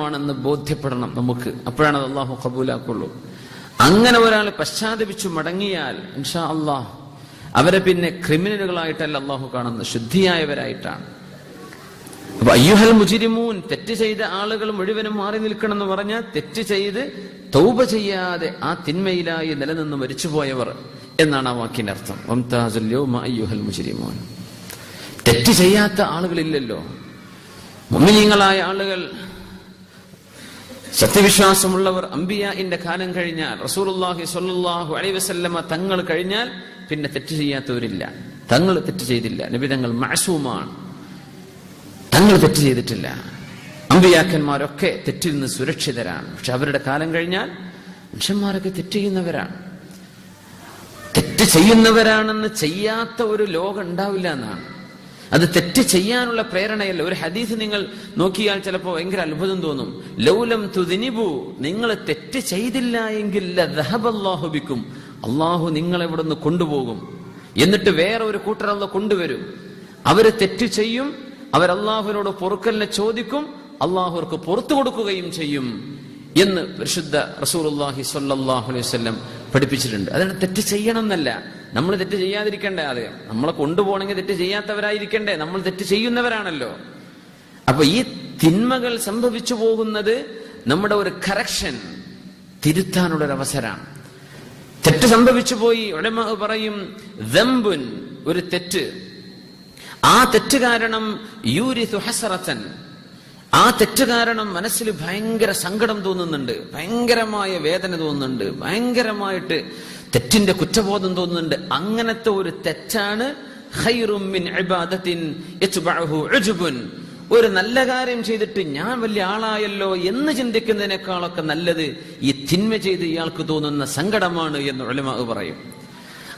ആണെന്ന് ബോധ്യപ്പെടണം നമുക്ക്. അപ്പോഴാണ് അത് അള്ളാഹു കബൂലാക്കുള്ളൂ അങ്ങനെ ഒരാൾ പശ്ചാത്തപിച്ചു മടങ്ങിയാൽ ഇൻഷാ അള്ളാഹ് അവരെ പിന്നെ ക്രിമിനലുകളായിട്ടല്ല അള്ളാഹു കാണുന്നത്. ശുദ്ധിയായവരായിട്ടാണ്. അപ്പൊ അയ്യുഹൽ മുജിരിമൂൻ തെറ്റ് ചെയ്ത ആളുകൾ മുഴുവനും മാറി നിൽക്കണം എന്ന് പറഞ്ഞാൽ തെറ്റ് ചെയ്ത് തൗബ ചെയ്യാതെ ആ തിന്മയിലായി നിലനിന്ന് മരിച്ചുപോയവർ എന്നാണ് ആ വാക്കിന്റെ അർത്ഥം. അയ്യുഹൽ മുജിരിമൂൻ. തെറ്റ് ചെയ്യാത്ത ആളുകളില്ലല്ലോ. മുമ്മിനീങ്ങളായ ആളുകൾ സത്യവിശ്വാസമുള്ളവർ അംബിയാന്റെ കാലം കഴിഞ്ഞാൽ റസൂലുള്ളാഹി സ്വല്ലല്ലാഹു അലൈഹി വസല്ലമ തങ്ങൾ കഴിഞ്ഞാൽ പിന്നെ തെറ്റ് ചെയ്യാത്തവരില്ല. തങ്ങൾ തെറ്റ് ചെയ്തില്ല. നബി തങ്ങൾ മഅസൂമാണ്. തങ്ങൾ തെറ്റ് ചെയ്തിട്ടില്ല. അമ്പിയാക്കന്മാരൊക്കെ തെറ്റിൽ നിന്ന് സുരക്ഷിതരാണ്. പക്ഷെ അവരുടെ കാലം കഴിഞ്ഞാൽ മനുഷ്യന്മാരൊക്കെ തെറ്റ് ചെയ്യുന്നവരാണ്. തെറ്റ് ചെയ്യുന്നവരാണെന്ന് ചെയ്യാത്ത ഒരു ലോകം ഉണ്ടാവില്ല എന്നാണ്. അത് തെറ്റ് ചെയ്യാനുള്ള പ്രേരണയല്ല. ഒരു ഹദീസ് നിങ്ങൾ നോക്കിയാൽ ചിലപ്പോൾ ഭയങ്കര അത്ഭുതം തോന്നും. ലൗലം തുതിനിബു നിങ്ങൾ തെറ്റ് ചെയ്തില്ല എങ്കിൽ ലദഹബല്ലാഹുബിക്കും അള്ളാഹു നിങ്ങളെ ഇവിടെ നിന്ന് കൊണ്ടുപോകും. എന്നിട്ട് വേറെ ഒരു കൂട്ടർ കൊണ്ടുവരും. അവർ തെറ്റ് ചെയ്യും അവർ അള്ളാഹുവിനോട് പൊറുക്കലിനെ ചോദിക്കും അള്ളാഹു അവർക്ക് പുറത്തു കൊടുക്കുകയും ചെയ്യും എന്ന് പരിശുദ്ധ റസൂലുള്ളാഹി അള്ളാഹി അലൈഹി വസല്ലം പഠിപ്പിച്ചിട്ടുണ്ട്. അതിന് തെറ്റ് ചെയ്യണം എന്നല്ല നമ്മൾ തെറ്റ് ചെയ്യാതിരിക്കണ്ടേ അത്? നമ്മളെ കൊണ്ടുപോകണമെങ്കിൽ തെറ്റ് ചെയ്യാത്തവരായിരിക്കണ്ടേ? നമ്മൾ തെറ്റ് ചെയ്യുന്നവരാണല്ലോ. അപ്പൊ ഈ തിന്മകൾ സംഭവിച്ചു പോകുന്നത് നമ്മുടെ ഒരു കറക്ഷൻ തിരുത്താനുള്ള ഒരു അവസരമാണ് തെറ്റ് സംഭവിച്ചു പോയി. ഉടമ പറയും ദമ്പുൻ ഒരു തെറ്റ്. ആ തെറ്റ് കാരണം യൂരി ഹസറത്തൻ ആ തെറ്റ് കാരണം മനസ്സിൽ ഭയങ്കര സങ്കടം തോന്നുന്നുണ്ട് ഭയങ്കരമായ വേദന തോന്നുന്നുണ്ട് ഭയങ്കരമായിട്ട് തെറ്റിന്റെ കുറ്റബോധം തോന്നുന്നുണ്ട്. അങ്ങനത്തെ ഒരു തെറ്റാണ് ഒരു നല്ല കാര്യം ചെയ്തിട്ട് ഞാൻ വലിയ ആളായല്ലോ എന്ന് ചിന്തിക്കുന്നതിനേക്കാളൊക്കെ നല്ലത് ഈ തിന്മ ചെയ്ത് ഇയാൾക്ക് തോന്നുന്ന സങ്കടമാണ് എന്ന് ഒളിമാവ് പറയും.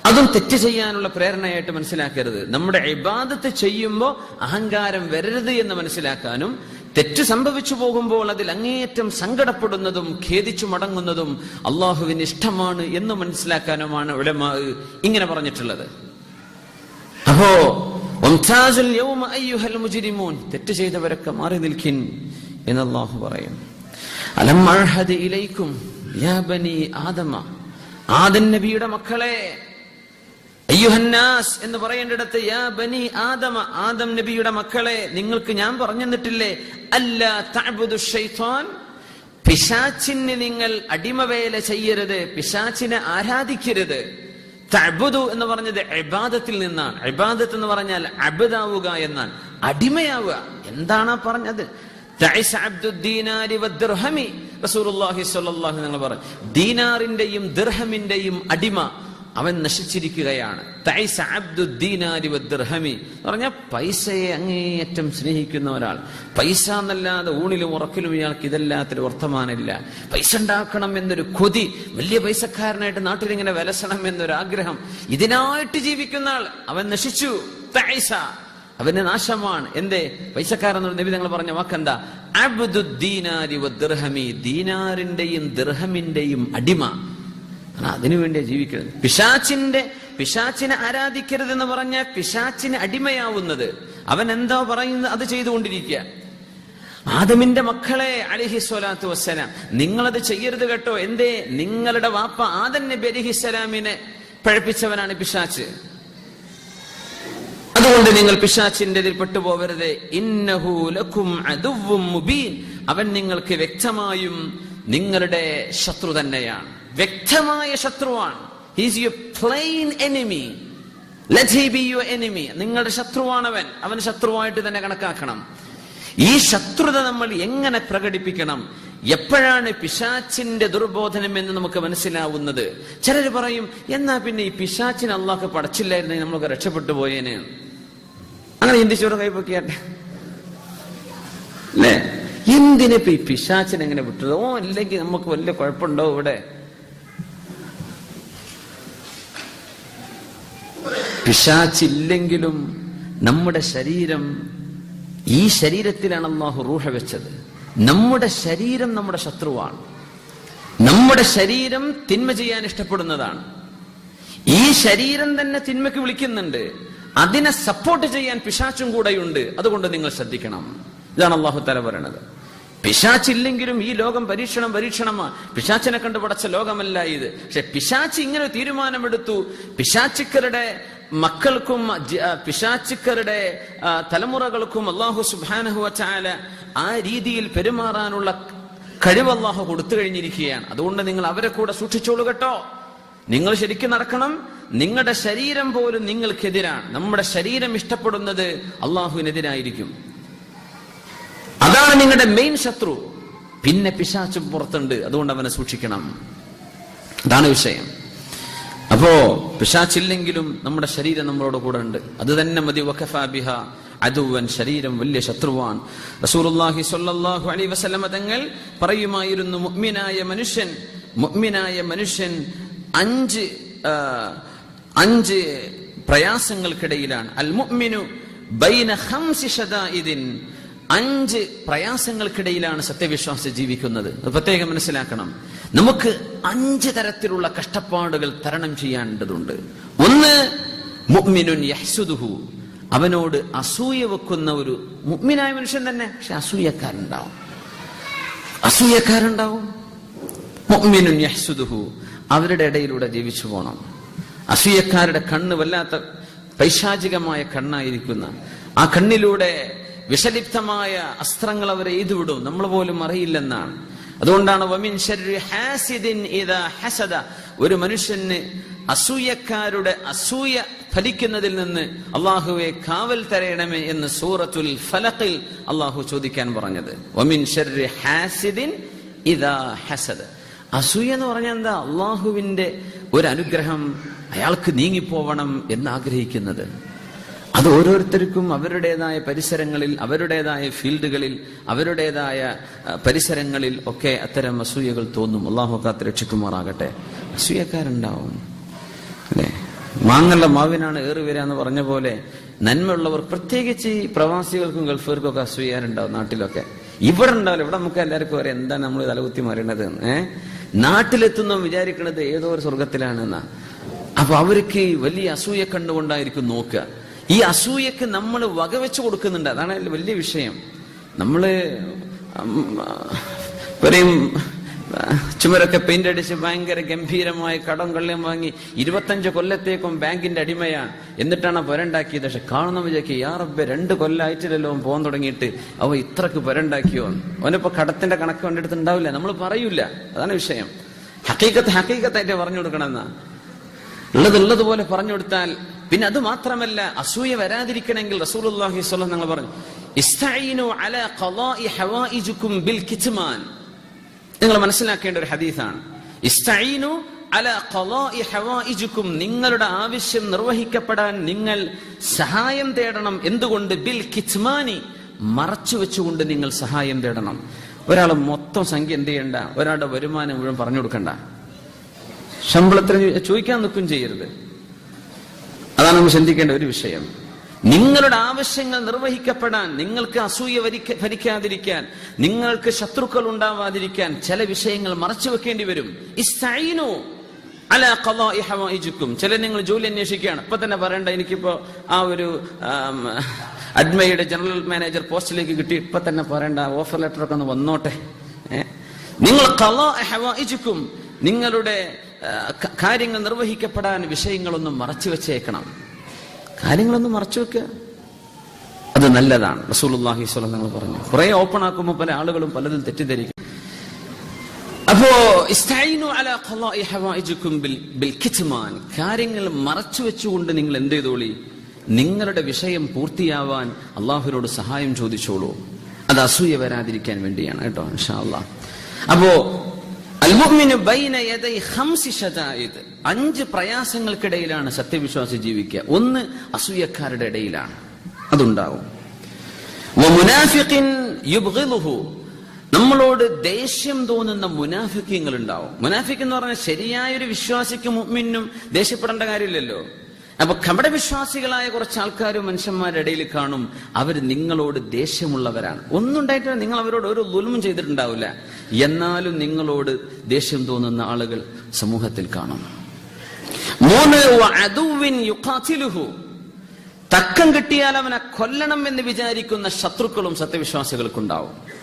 അതും തെറ്റ് ചെയ്യാനുള്ള പ്രേരണയായിട്ട് മനസ്സിലാക്കരുത്. നമ്മുടെ ഇബാദത്ത് ചെയ്യുമ്പോൾ അഹങ്കാരം വരരുത് എന്ന് മനസ്സിലാക്കാനും തെറ്റ് സംഭവിച്ചു പോകുമ്പോൾ അതിൽ അങ്ങേയറ്റം സങ്കടപ്പെടുന്നതും ഖേദിച്ചു മടങ്ങുന്നതും അള്ളാഹുവിന് ഇഷ്ടമാണ് എന്ന് മനസ്സിലാക്കാനുമാണ് ഉലമാ ഇങ്ങനെ പറഞ്ഞിട്ടുള്ളത്. അപ്പോ തെറ്റ് ചെയ്തവരൊക്കെ മാറി നിൽക്കിൻ എന്ന് അള്ളാഹു പറയും. അലം ഇലൈക്കും യാ ബനി ആദമ ആദൻ നബിയുടെ മക്കളെ അയ്യുഹന്നാസ് എന്ന് പറയേണ്ടിടത്ത് യാ ബനി ആദമ ആദം നബിയുടെ മക്കളെ നിങ്ങൾക്ക് ഞാൻ പറഞ്ഞു തന്നിട്ടില്ലേ അല്ല തഅബുദു ഷൈത്താൻ പിശാച്ചിന് നിങ്ങൾ അടിമവേല ചെയ്യരുത് പിശാച്ചിനെ ആരാധിക്കരുത്. തഅബുദു എന്ന് പറഞ്ഞത് ഇബാദത്തിൽ നിന്നാണ്. ഇബാദത്ത് എന്ന് പറഞ്ഞാൽ അബദാവുക എന്നാണ്. അടിമയാവുക. എന്താണ് പറഞ്ഞത്? ദീനാറിന്റെയും ദിർഹമിന്റെയും അടിമ അവൻ നശിച്ചിരിക്കുകയാണ്. പറഞ്ഞാൽ പൈസയെ അങ്ങേയറ്റം സ്നേഹിക്കുന്ന ഒരാൾ. പൈസ എന്നല്ലാതെ ഊണിലും ഉറക്കിലും ഇയാൾക്ക് ഇതല്ലാത്തൊരു വർത്തമാനമില്ല. പൈസ ഉണ്ടാക്കണം എന്നൊരു കൊതി വലിയ പൈസക്കാരനായിട്ട് നാട്ടിലിങ്ങനെ വിലസണം എന്നൊരു ആഗ്രഹം ഇതിനായിട്ട് ജീവിക്കുന്ന ആൾ. അവൻ നശിച്ചു. തൈസ അവന്റെ നാശമാണ്. എന്തേ? പൈസക്കാരൻ നബി പറഞ്ഞ വാക്കെന്താ? അബ്ദുദ്ദീനാരി ദീനാരിന്റെയും ദിർഹമിന്റെയും അടിമ. അതിനു വേണ്ടിയാ ജീവിക്കുന്നത്. പിശാച്ചിന്റെ പിശാച്ചിനെ ആരാധിക്കരുത് എന്ന് പറഞ്ഞ പിശാച്ചിന് അടിമയാവുന്നത്. അവൻ എന്തോ പറയുന്നത് അത് ചെയ്തുകൊണ്ടിരിക്കുക ആദമിന്റെ മക്കളെ അലിഹി സ്വലാത്തു വസ്സലാം നിങ്ങളത് ചെയ്യരുത് കേട്ടോ. എന്തേ? നിങ്ങളുടെ വാപ്പ ആദൻ നബി അലിഹിസ്സലാമിനെ പഴപ്പിച്ചവനാണ് പിശാച്ച്. അതുകൊണ്ട് നിങ്ങൾ പിശാച്ചിന്റെ ഇതിൽ പെട്ടുപോകരുത് ഇന്നഹു ലക്കും അദുവ്വും മുബീൻ. അവൻ നിങ്ങൾക്ക് വ്യക്തമായും നിങ്ങളുടെ ശത്രു തന്നെയാണ്. വ്യക്തമായ ശത്രുവാണ്. He's you plain enemy let he be your enemy നിങ്ങളുടെ ശത്രുവാണവൻ. അവൻ ശത്രുവായിട്ട് തന്നെ കണക്കാക്കണം. ഈ ശത്രുത നമ്മൾ എങ്ങനെ പ്രകടിപ്പിക്കണം? എപ്പോഴാണ് പിശാച്ചിന്റെ ദുർബോധനം എന്ന് നമുക്ക് മനസ്സിലാവുന്നത്? ചിലർ പറയും എന്നാ പിന്നെ ഈ പിശാച്ചിന് അള്ളാഹ് പടച്ചില്ലായിരുന്നെങ്കിൽ നമ്മളൊക്കെ രക്ഷപ്പെട്ടു പോയേനെ. അങ്ങനെ ചിന്തിച്ചോടെ കൈപ്പൊക്കിയാട്ടെ അല്ലേ? എന്തിനിപ്പോ ഈ പിശാച്ചിനെങ്ങനെ വിട്ടത്? ഓ ഇല്ലെങ്കിൽ നമുക്ക് വലിയ കുഴപ്പമുണ്ടോ ഇവിടെ. പിശാച്ചില്ലെങ്കിലും നമ്മുടെ ശരീരം ഈ ശരീരത്തിലാണ് അള്ളാഹു റൂഹ വെച്ചത്. നമ്മുടെ ശരീരം നമ്മുടെ ശത്രുവാണ്. നമ്മുടെ ശരീരം തിന്മ ചെയ്യാൻ ഇഷ്ടപ്പെടുന്നതാണ്. ഈ ശരീരം തന്നെ തിന്മയ്ക്ക് വിളിക്കുന്നുണ്ട്. അതിനെ സപ്പോർട്ട് ചെയ്യാൻ പിശാച്ചും കൂടെയുണ്ട്. അതുകൊണ്ട് നിങ്ങൾ ശ്രദ്ധിക്കണം. ഇതാണ് അള്ളാഹു തല പറയണത്. പിശാച്ചില്ലെങ്കിലും ഈ ലോകം പരീക്ഷണം പരീക്ഷണമാ. പിശാച്ചിനെ കണ്ട് പടച്ച ലോകമല്ല ഇത്. പക്ഷെ പിശാച്ച് ഇങ്ങനെ തീരുമാനമെടുത്തു. പിശാച്ചിക്കരുടെ മക്കൾക്കും പിശാച്ചിക്കരുടെ തലമുറകൾക്കും അള്ളാഹു സുബാനഹു ചാല ആ രീതിയിൽ പെരുമാറാനുള്ള കഴിവ് അള്ളാഹു കൊടുത്തു കഴിഞ്ഞിരിക്കുകയാണ്. അതുകൊണ്ട് നിങ്ങൾ അവരെ കൂടെ സൂക്ഷിച്ചോളൂ കേട്ടോ. നിങ്ങൾ ശരിക്കും നടക്കണം. നിങ്ങളുടെ ശരീരം പോലും നിങ്ങൾക്കെതിരാണ്. നമ്മുടെ ശരീരം ഇഷ്ടപ്പെടുന്നത് അള്ളാഹുവിനെതിരായിരിക്കും അതാണ് നിങ്ങളുടെ മെയിൻ ശത്രു. പിന്നെ പിശാച്ചും പുറത്തുണ്ട്. അതുകൊണ്ട് അവനെ സൂക്ഷിക്കണം. അതാണ് വിഷയം. അപ്പോ പിശാച്ചില്ലെങ്കിലും നമ്മുടെ ശരീരം നമ്മളോട് കൂടെ ഉണ്ട്. അത് തന്നെ മതി. വഖഫാബിഹ അതുവൻ ശരീരം വലിയ ശത്രുവാൻ. റസൂലുള്ളാഹി സ്വല്ലല്ലാഹു അലൈഹി വസല്ലമ തങ്ങൾ പറയുമായിരുന്നു മുഅ്മിനായ മനുഷ്യൻ മുഅ്മിനായ മനുഷ്യൻ അഞ്ച് അഞ്ച് പ്രയാസങ്ങൾക്കിടയിലാണ്. അൽ മുഅ്മിനു ബൈന ഖംസി ഷദാഇദിൻ അഞ്ച് പ്രയാസങ്ങൾക്കിടയിലാണ് സത്യവിശ്വാസി ജീവിക്കുന്നത്. പ്രത്യേകം മനസ്സിലാക്കണം. നമുക്ക് അഞ്ച് തരത്തിലുള്ള കഷ്ടപ്പാടുകൾ തരണം ചെയ്യേണ്ടതുണ്ട്. ഒന്ന് മുഅ്മിനുൻ യഹ്സുദുഹു. അവനോട് അസൂയ വെക്കുന്ന ഒരു മുഅ്മിനായ മനുഷ്യൻ തന്നെ. പക്ഷെ അസൂയക്കാരുണ്ടാവും അസൂയക്കാരുണ്ടാവും യഹ്സുദുഹു. അവരുടെ ഇടയിലൂടെ ജീവിച്ചു പോകണം അസൂയക്കാരുടെ കണ്ണ് വല്ലാത്ത പൈശാചികമായ കണ്ണായിരിക്കുന്ന ആ കണ്ണിലൂടെ വിഷലിപ്തമായ അസ്ത്രങ്ങൾ അവരെ എയ്തുവിടും നമ്മൾ പോലും അറിയില്ലെന്നാണ്. അതുകൊണ്ടാണ് വമിൻ ഹാസിദിൻ ഹസദ. ഒരു മനുഷ്യന് അസൂയക്കാരുടെ അസൂയ ഫലിക്കുന്നതിൽ നിന്ന് അള്ളാഹുവെ കാവൽ തരയണമേ എന്ന് സൂറത്തുൽ ഫലത്തിൽ അള്ളാഹു ചോദിക്കാൻ പറഞ്ഞത്. വമിൻ ഹാസിദിൻ ഇദാ ഹസദ. അസൂയ എന്ന് പറഞ്ഞാൽ എന്താ? അള്ളാഹുവിന്റെ ഒരു അനുഗ്രഹം അയാൾക്ക് നീങ്ങിപ്പോവണം എന്ന് ആഗ്രഹിക്കുന്നത് അത് ഓരോരുത്തർക്കും അവരുടേതായ പരിസരങ്ങളിൽ അവരുടേതായ ഫീൽഡുകളിൽ അവരുടേതായ പരിസരങ്ങളിൽ ഒക്കെ അത്തരം അസൂയകൾ തോന്നും. അള്ളാഹു കാത്ത് രക്ഷിക്കുമാറാകട്ടെ. അസൂയക്കാരുണ്ടാവും. അല്ലേ? മാങ്ങല്ല മാവിനാണ് ഏറി വരിക എന്ന് പറഞ്ഞ പോലെ നന്മയുള്ളവർ പ്രത്യേകിച്ച് ഈ പ്രവാസികൾക്കും ഗൾഫുകാർക്കും ഒക്കെ അസൂയാറുണ്ടാവും നാട്ടിലൊക്കെ. ഇവിടെ ഉണ്ടാവില്ല. ഇവിടെ നമുക്ക് എല്ലാവർക്കും അറിയാം എന്താണ് നമ്മൾ തലകുത്തി മറിയണത് ഏഹ് നാട്ടിലെത്തുന്ന വിചാരിക്കണത് ഏതോ ഒരു സ്വർഗത്തിലാണെന്നാ അപ്പൊ അവർക്ക് വലിയ അസൂയ കണ്ടുകൊണ്ടായിരിക്കും നോക്കുക. ഈ അസൂയക്ക് നമ്മൾ വകവെച്ച് കൊടുക്കുന്നുണ്ട്. അതാണ് വലിയ വിഷയം. നമ്മൾ പറയും ചുമരൊക്കെ പെയിന്റ് അടിച്ച് ഭയങ്കര ഗംഭീരമായ കടം കള്ളിയം വാങ്ങി ഇരുപത്തഞ്ച് കൊല്ലത്തേക്കും ബാങ്കിന്റെ അടിമയാണ്. എന്നിട്ടാണ് പുരണ്ടാക്കിയത് പക്ഷെ കാണുന്ന വിചാരിക്കും യാ റബ്ബെ രണ്ട് കൊല്ലായിട്ടില്ലല്ലോ പോകാൻ തുടങ്ങിയിട്ട്. അവ ഇത്രക്ക് പുരണ്ടാക്കിയോ അവനിപ്പോ കടത്തിന്റെ കണക്ക് കണ്ടെടുത്ത് ഉണ്ടാവില്ല. നമ്മൾ പറയൂല. അതാണ് വിഷയം. ഹക്കീക്കത്ത് ഹക്കീക്കത്തായിട്ട് പറഞ്ഞു കൊടുക്കണമെന്നാ. ഉള്ളത് ഉള്ളതുപോലെ പറഞ്ഞു കൊടുത്താൽ പിന്നെ അത് മാത്രമല്ല അസൂയ വരാതിരിക്കണമെങ്കിൽ റസൂലുള്ളാഹി നിങ്ങൾ പറഞ്ഞു ഇസ്തഈനു ബിൽ നിങ്ങൾ മനസ്സിലാക്കേണ്ട ഒരു ഹദീസാണ്. ഇസ്തഈനു നിങ്ങളുടെ ആവശ്യം നിർവഹിക്കപ്പെടാൻ നിങ്ങൾ സഹായം തേടണം. എന്തുകൊണ്ട്? ബിൽ കിത്മാനി മറച്ചു വെച്ചുകൊണ്ട് നിങ്ങൾ സഹായം തേടണം. ഒരാൾ മൊത്തം സംഖ്യ എന്ത് ചെയ്യണ്ട? ഒരാളുടെ വരുമാനം മുഴുവൻ പറഞ്ഞു കൊടുക്കണ്ട. ശമ്പളത്തിന് ചോദിക്കാൻ നിൽക്കും ചെയ്യരുത്. നമ്മൾ ചിന്തിക്കേണ്ട ഒരു വിഷയം. നിങ്ങളുടെ ആവശ്യങ്ങൾ നിർവഹിക്കപ്പെടാൻ നിങ്ങൾക്ക് അസൂയ ഭരിക്കാതിരിക്കാൻ നിങ്ങൾക്ക് ശത്രുക്കൾ ഉണ്ടാവാതിരിക്കാൻ ചില വിഷയങ്ങൾ മറച്ചു വെക്കേണ്ടി വരും. അലാ ഖളാഇ ചില നിങ്ങൾ ജോലി അന്വേഷിക്കുകയാണ്. ഇപ്പൊ തന്നെ പറയണ്ട എനിക്കിപ്പോ ആ ഒരു അഡ്മയുടെ ജനറൽ മാനേജർ പോസ്റ്റിലേക്ക് കിട്ടി. ഇപ്പൊ തന്നെ പറയണ്ട ഓഫർ ലെറ്റർ ഒക്കെ ഒന്ന് വന്നോട്ടെ? നിങ്ങൾ ഖളാഇ നിങ്ങളുടെ കാര്യങ്ങൾ നിർവഹിക്കപ്പെടാൻ വിഷയങ്ങളൊന്നും മറച്ചു വെച്ചേക്കണം. കാര്യങ്ങളൊന്നും മറച്ചു വെക്കുക. അത് നല്ലതാണ്. റസൂലുള്ളാഹി സ്വലം അലൈഹി പറഞ്ഞു. കുറെ ഓപ്പൺ ആക്കുമ്പോൾ പല ആളുകളും പലതും തെറ്റിദ്ധരിക്കും. അപ്പോ കാര്യങ്ങൾ മറച്ചു വെച്ചുകൊണ്ട് നിങ്ങൾ എന്ത് ചെയ്തോളി? നിങ്ങളുടെ വിഷയം പൂർത്തിയാവാൻ അള്ളാഹുവിനോട് സഹായം ചോദിച്ചോളൂ. അത് അസൂയ വരാതിരിക്കാൻ വേണ്ടിയാണ് കേട്ടോ ഇൻഷാ അപ്പോ അഞ്ച് പ്രയാസങ്ങൾക്കിടയിലാണ് സത്യവിശ്വാസി ജീവിക്കുക. ഒന്ന് അസൂയക്കാരുടെ ഇടയിലാണ്. അതുണ്ടാവും. നമ്മളോട് ദേഷ്യം തോന്നുന്ന മുനാഫിക്കങ്ങൾ ഉണ്ടാവും മുനാഫിക് എന്ന് പറഞ്ഞാൽ ശരിയായ ഒരു വിശ്വാസിക്ക് മുഅ്മിനും ദേഷ്യപ്പെടേണ്ട കാര്യമില്ലല്ലോ. അപ്പൊ കപടവിശ്വാസികളായ കുറച്ച് ആൾക്കാർ മനുഷ്യന്മാരുടെ ഇടയിൽ കാണും അവർ നിങ്ങളോട് ദേഷ്യമുള്ളവരാണ്. ഒന്നും ഉണ്ടായിട്ടില്ല. നിങ്ങൾ അവരോട് ഒരു ദുൽമും ചെയ്തിട്ടുണ്ടാവില്ല. എന്നാലും നിങ്ങളോട് ദേഷ്യം തോന്നുന്ന ആളുകൾ സമൂഹത്തിൽ കാണും. മൂന്ന് തക്കം കിട്ടിയാൽ അവനെ കൊല്ലണം എന്ന് വിചാരിക്കുന്ന ശത്രുക്കളും സത്യവിശ്വാസികൾക്കുണ്ടാവും.